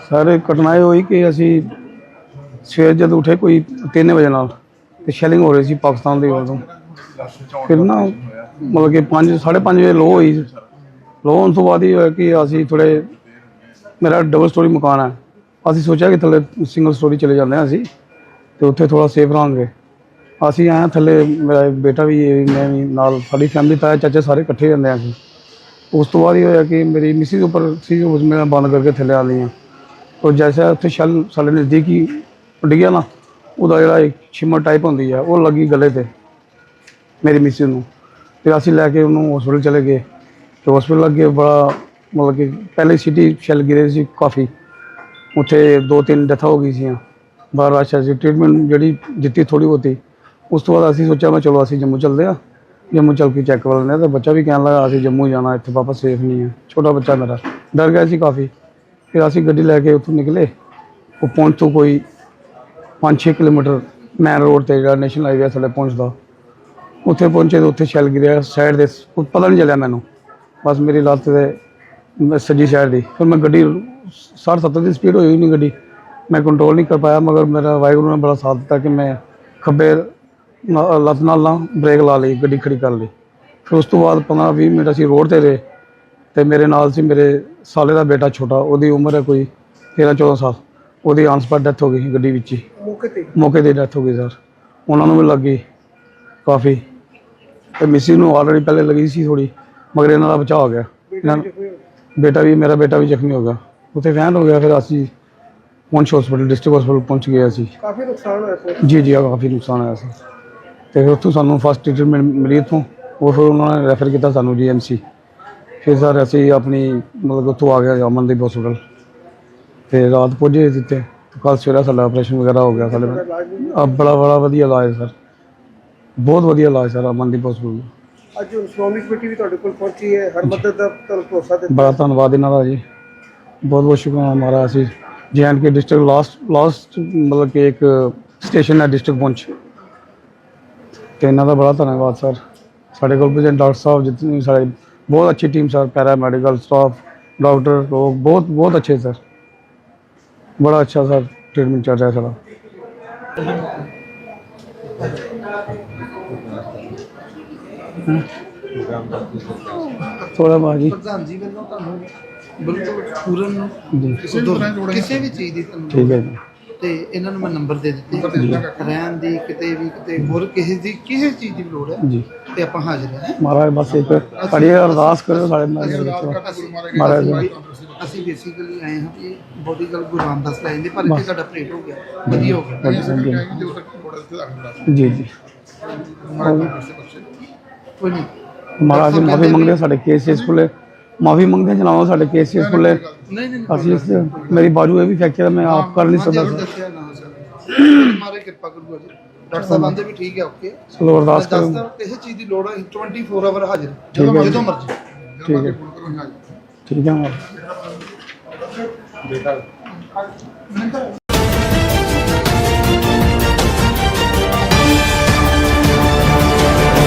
Sir ਘਟਨਾ ਇਹ ਹੋਈ ਕਿ ਅਸੀਂ ਸਵੇਰ ਜਦ ਉੱਠੇ ਕੋਈ 3 ਵਜੇ ਨਾਲ ਤੇ ਸ਼ੈਲਿੰਗ ਹੋ ਰਹੀ ਸੀ ਪਾਕਿਸਤਾਨ ਦੀ ਵੱਲੋਂ। ਫਿਰ ਨਾ ਮਤਲਬ ਕਿ 5 5:30 ਵਜੇ ਲੋ ਹੋਈ। ਲੋ ਹੋਣ ਤੋਂ ਬਾਅਦ ਇਹ ਹੋਇਆ ਕਿ ਅਸੀਂ ਥੋੜੇ ਮੇਰਾ ਡਬਲ ਸਟੋਰੀ ਮਕਾਨ ਹੈ। ਅਸੀਂ ਸੋਚਿਆ ਕਿ ਥੱਲੇ ਸਿੰਗਲ ਸਟੋਰੀ ਚਲੇ ਜਾਂਦੇ ਹਾਂ ਅਸੀਂ ਤੇ ਉੱਥੇ ਥੋੜਾ ਸੇਫ ਰਹਾਂਗੇ। ਅਸੀਂ ਆਏ ਹਾਂ ਥੱਲੇ, ਮੇਰਾ ਬੇਟਾ ਵੀ ਮੈਂ ਵੀ ਨਾਲ ਸਾਡੀ ਫੈਮਿਲੀ ਤਾਇਆ, ਚਾਚੇ ਸਾਰੇ ਇਕੱਠੇ ਜਾਂਦੇ ਹਾਂ ਅਸੀਂ। ਉਸ ਤੋਂ ਬਾਅਦ ਇਹ ਹੋਇਆ ਕਿ ਮੇਰੀ ਮਿਸਿਸ ਉੱਪਰ ਸੀ, ਉਸ ਮੈਂ ਬੰਦ ਕਰਕੇ ਥੱਲੇ ਆ ਲਈਆਂ ਉਹ ਜੈਸਾ ਉੱਥੇ ਸ਼ੈਲ ਸਾਡੇ ਨਜ਼ਦੀਕ ਹੀ ਡਿੱਗਿਆ ਨਾ, ਉਹਦਾ ਜਿਹੜਾ ਇੱਕ ਸ਼ਿਮਰ ਟਾਈਪ ਹੁੰਦੀ ਆ, ਉਹ ਲੱਗੀ ਗਲੇ ਤੇ ਮੇਰੀ ਮਿਸਿਸ ਨੂੰ। ਫਿਰ ਅਸੀਂ ਲੈ ਕੇ ਉਹਨੂੰ ਹਸਪੀਟਲ ਚਲੇ ਗਏ। ਤੇ ਹਸਪੀਟਲ ਲੱਗੇ ਬੜਾ ਮਤਲਬ ਕਿ ਪਹਿਲੇ ਸਿਟੀ ਸ਼ੈਲ ਗਿਰੇ ਸੀ ਕਾਫੀ। ਉੱਥੇ ਦੋ ਤਿੰਨ ਡੈਥਾਂ ਹੋ ਗਈ ਸੀਆਂ। ਬਾਹਰ ਅੱਛਾ ਸੀ ਟ੍ਰੀਟਮੈਂਟ ਜਿਹੜੀ ਦਿੱਤੀ ਥੋੜੀ ਬਹੁਤੀ। ਉਸ ਤੋਂ ਬਾਅਦ ਅਸੀਂ ਸੋਚਿਆ ਮੈਂ ਚਲੋ ਅਸੀਂ ਜੰਮੂ ਚੱਲਦੇ ਆ ਜੰਮੂ ਚੱਲ ਕੇ ਚੈੱਕ ਕਰ ਲੈਂਦੇ ਹਾਂ। ਤੇ ਬੱਚਾ ਵੀ ਕਹਿਣ ਲੱਗਾ, ਅਸੀਂ ਜੰਮੂ ਜਾਣਾ, ਇੱਥੇ ਵਾਪਸ ਸੇਫ ਨਹੀਂ ਹੈ। ਛੋਟਾ ਬੱਚਾ ਮੇਰਾ। ਡਰ ਗਿਆ ਸੀ ਕਾਫੀ। ਫਿਰ ਅਸੀਂ ਗੱਡੀ ਲੈ ਕੇ ਉੱਥੋਂ ਨਿਕਲੇ। ਉਹ ਪਹੁੰਚ ਤੋਂ ਕੋਈ 5-6 ਕਿਲੋਮੀਟਰ ਮੈਨ ਰੋਡ ਤੇ ਜਿਹੜਾ ਨੈਸ਼ਨਲ ਹਾਈਵੇ ਥੱਲੇ ਪਹੁੰਚਦਾ। ਉੱਥੇ ਪਹੁੰਚੇ ਤਾਂ ਉੱਥੇ ਛਲ ਗਿਰਿਆ ਸਾਈਡ ਦੇ ਉਹ ਪਤਾ ਨਹੀਂ ਚੱਲਿਆ ਮੈਨੂੰ। ਬਸ ਮੇਰੀ ਲੱਤ ਦੇ ਸੱਜੀ ਸਾਈਡ ਦੀ। ਫਿਰ ਮੈਂ ਗੱਡੀ 60-70 ਦੀ ਸਪੀਡ ਹੋਈ ਨਹੀਂ ਗੱਡੀ। ਮੈਂ ਕੰਟਰੋਲ ਨਹੀਂ ਕਰ ਪਾਇਆ, ਮਗਰ ਮੇਰਾ ਵਾਹਿਗੁਰੂ ਨੇ ਬੜਾ ਸਾਥ ਦਿੱਤਾ ਕਿ ਮੈਂ ਖੱਬੇ ਨਾ- ਲੱਤ ਨਾਲ ਨਾ ਬ੍ਰੇਕ ਲਾ ਲਈ, ਗੱਡੀ ਖੜੀ ਕਰ ਲਈ। ਫਿਰ ਉਸ ਤੋਂ ਬਾਅਦ 15-20 ਮਿੰਟ ਅਸੀਂ ਰੋਡ ਤੇ ਰਹੇ ਤੇ ਮੇਰੇ ਨਾਲ ਸੀ ਮੇਰੇ ਸਾਲੇ ਦਾ ਬੇਟਾ ਛੋਟਾ ਉਹਦੀ ਉਮਰ ਹੈ ਕੋਈ 13-14 ਸਾਲ ਉਹਦੀ ਆਨਸਪਾਟ ਡੈਥ ਹੋ ਗਈ ਸੀ ਗੱਡੀ ਵਿੱਚ ਹੀ। ਮੌਕੇ ਤੇ? ਮੌਕੇ ਤੇ ਡੈਥ ਹੋ ਗਈ ਸਰ। ਉਹਨਾਂ ਨੂੰ ਵੀ ਲੱਗੀ ਕਾਫੀ। ਤੇ ਮਿਸੀ ਨੂੰ ਆਲਰੇਡੀ ਪਹਿਲੇ ਲੱਗੀ ਸੀ ਥੋੜੀ ਮਗਰ ਇਹਨਾਂ ਦਾ ਬਚਾਅ ਹੋ ਗਿਆ। ਇਹਨਾਂ ਬੇਟਾ ਵੀ ਮੇਰਾ ਬੇਟਾ ਵੀ ਜ਼ਖਮੀ ਹੋ ਗਿਆ। ਉੱਥੇ ਫੈਨ ਹੋ ਗਿਆ ਫਿਰ ਅਸੀਂ ਪਹੁੰਚ ਹਸਪੀਟਲ ਡਿਸਟ੍ਰਿਕਟ ਹਸਪੀਟਲ ਪਹੁੰਚ ਗਏ ਅਸੀਂ। ਕਾਫੀ ਨੁਕਸਾਨ ਹੋਇਆ ਸੀ ਜੀ ਜੀ ਕਾਫੀ ਨੁਕਸਾਨ ਹੋਇਆ ਸੀ ਤੇ ਫਿਰ ਉੱਥੋਂ ਸਾਨੂੰ ਫਸਟ ਟ੍ਰੀਟਮੈਂਟ ਮਿਲੀ ਉੱਥੋਂ ਉਹ ਫਿਰ ਉਹਨਾਂ ਨੇ ਰੈਫਰ ਕੀਤਾ ਸਾਨੂੰ ਜੀਐਮਸੀ ਫਿਰ ਸਰ ਅਸੀਂ ਆਪਣੀ ਮਤਲਬ ਉੱਥੋਂ ਆ ਗਿਆ ਅਮਨਦੀਪ ਹਸਪੀਟਲ ਤੇ ਰਾਤ ਪਹੁੰਚੇ ਦਿੱਤੇ ਕੱਲ ਸਵੇਰੇ ਸਾਡਾ ਆਪਰੇਸ਼ਨ ਵਗੈਰਾ ਹੋ ਗਿਆ ਸਾਡੇ ਵੀ ਆ ਬੜਾ ਬੜਾ ਵਧੀਆ ਇਲਾਜ ਸਰ। ਬਹੁਤ ਵਧੀਆ ਇਲਾਜ ਸਰ ਅਮਨਦੀਪ ਹਸਪੀਟਲ ਅੱਜ ਸ਼੍ਰੋਮਣੀ ਕਮੇਟੀ ਵੀ ਤੁਹਾਡੇ ਕੋਲ ਪਹੁੰਚੀ ਹੈ। ਹਰ ਮਦਦ ਦਾ ਤੁਹਾਨੂੰ ਭਰੋਸਾ ਦਿੱਤਾ। ਬੜਾ ਧੰਨਵਾਦ ਇਹਨਾਂ ਦਾ ਜੀ। ਬਹੁਤ ਬਹੁਤ ਸ਼ੁਕਰਾਨਾ ਹਮਾਰਾ ਅਸੀਂ J and K district last last ਮਤਲਬ ਕਿ ਇੱਕ ਸਟੇਸ਼ਨ ਹੈ ਡਿਸਟ੍ਰਿਕਟ ਪਹੁੰਚ ਤੇ ਇਹਨਾਂ ਦਾ ਬੜਾ ਧੰਨਵਾਦ ਸਰ। ਸਾਡੇ ਕੋਲ ਪ੍ਰੈਜ਼ੈਂਟ ਡਾਕਟਰ ਸਾਹਿਬ ਜਿਤਨੀ ਸਾਡੇ ਬਹੁਤ ਅੱਛੀ team sir paramedical staff doctor ਲੋਕ ਬਹੁਤ ਬਹੁਤ ਅੱਛੇ ਸਰ ਬੜਾ ਅੱਛਾ ਸਰ ਟ੍ਰੀਟਮੈਂਟ ਚੱਲ ਰਿਹਾ ਸਾਡਾ ਥੋੜਾ ਬਾਜੀ ਪ੍ਰਧਾਨ ਜੀ ਵੱਲੋਂ ਤੁਹਾਨੂੰ ਬਿਲਕੁਲ ਪੂਰਨ ਨੂੰ ਜੀ ਕਿਸੇ ਵੀ ਤਰ੍ਹਾਂ ਦੀ ਕਿਸੇ ਵੀ ਚੀਜ਼ ਦੀ ਤੁਹਾਨੂੰ ਠੀਕ ਹੈ ਜੀ ਤੇ ਇਹਨਾਂ ਨੂੰ ਮੈਂ ਨੰਬਰ ਦੇ ਦਿੱਤੇ। ਰਹਿਣ ਦੀ ਕਿਤੇ ਵੀ ਕਿਤੇ ਹੋਰ ਕਿਸੇ ਦੀ ਕਿਸੇ ਚੀਜ਼ ਦੀ ਲੋੜ ਹੈ ਜੀ। ਤੇ ਆਪਾਂ ਹਾਜ਼ਰ ਹਾਂ। ਮਹਾਰਾਜ ਬਸ ਇੱਕ ਪੜੀ ਅਰਦਾਸ ਕਰੋ ਸਾਡੇ ਨਾਲ ਮਹਾਰਾਜ। ਅਸੀਂ ਬੇਸਿਕਲੀ ਆਏ ਹਾਂ ਕਿ ਬੋਡੀ ਗੱਲ ਗੁਰੂ ਰਾਮਦਾਸ ਲੈ ਜਾਂਦੇ ਪਰ ਇੱਥੇ ਸਾਡਾ ਆਪਰੇਟ ਹੋ ਗਿਆ। ਵਧੀਆ ਹੋ ਗਿਆ। ਜੀ ਜੀ। ਕੋਈ ਨਹੀਂ ਮਹਾਰਾਜ ਮਾਫੀ ਮੰਗਦੇ ਸਾਡੇ ਕੇਸਿਸ ਖੁੱਲੇ ਮਾਫੀ ਮੰਗਦੇ ਹਾਂ ਜਨਾਬ ਸਾਡੇ ਕੇਸਿਸ ਖੁੱਲੇ ਨਹੀਂ ਨਹੀਂ ਅਸੀਂ ਇਸ ਮੇਰੀ ਬਾਜੂ ਇਹ ਵੀ ਫ੍ਰੈਕਚਰ ਹੈ ਮੈਂ ਆਪ ਕਰ ਨਹੀਂ ਸਕਦਾ ਜ਼ਰੂਰ ਸੀ। ਦੱਸਿਆ ਨਾ ਸਰ। ਮਾਰੇ ਕਿਰਪਾ ਕਰੂਗਾ ਜੀ। ਡਾਕਟਰ ਸਾਹਿਬ ਆਂਦੇ ਵੀ ਠੀਕ ਹੈ ਓਕੇ। ਚਲੋ ਅਰਦਾਸ ਕਰੋ ਕਿਸੇ ਚੀਜ਼ ਦੀ ਲੋੜ ਹੈ 24 ਆਵਰ ਹਾਜ਼ਰ। ਹੈ। ਜਦੋਂ ਮਰਜ਼ੀ। ਠੀਕ ਹੈ। ਠੀਕ ਹੈ ਮਹਾਰਾਜ